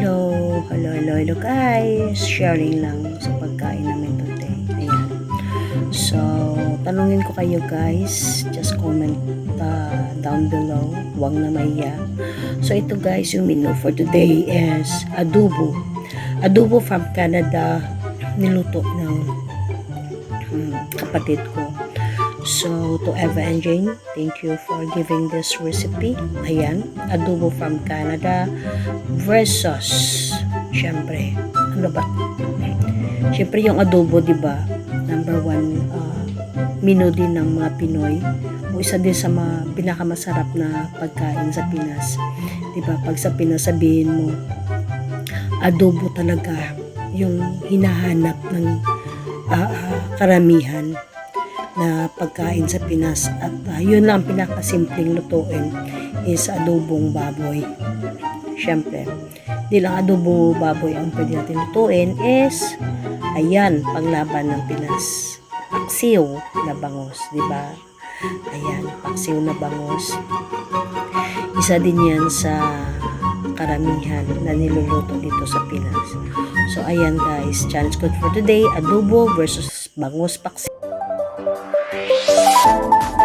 Hello, hello, hello, hello guys. Sharing lang sa pagkain namin today. Ayan. So, tanungin ko kayo guys. Just comment uh, down below. Huwag na maiya. So, ito guys, yung menu for today is adobo. Adobo from Canada. Niluto ng hmm, kapatid ko. So, to Eva and Jane, thank you for giving this recipe. Ayan, adobo from Canada versus, syempre, ano ba? Syempre, yung adobo, di ba? Number one, uh, menu din ng mga Pinoy. O isa din sa mga pinakamasarap na pagkain sa Pinas. Di ba? Pag sa Pinas, sabihin mo, adobo talaga yung hinahanap ng ah, ah, karamihan na pagkain sa Pinas at ah, yun lang ang pinakasimpleng lutuin is adobong baboy. Siyempre, di lang adobo baboy ang pwede natin lutuin is ayan, panglaban ng Pinas. Paksiw na bangos, di ba? Ayan, paksiw na bangos. Isa din yan sa karamihan na niluluto dito sa Pinas. So, ayan guys, challenge code for today, adobo versus bangus paksiw. you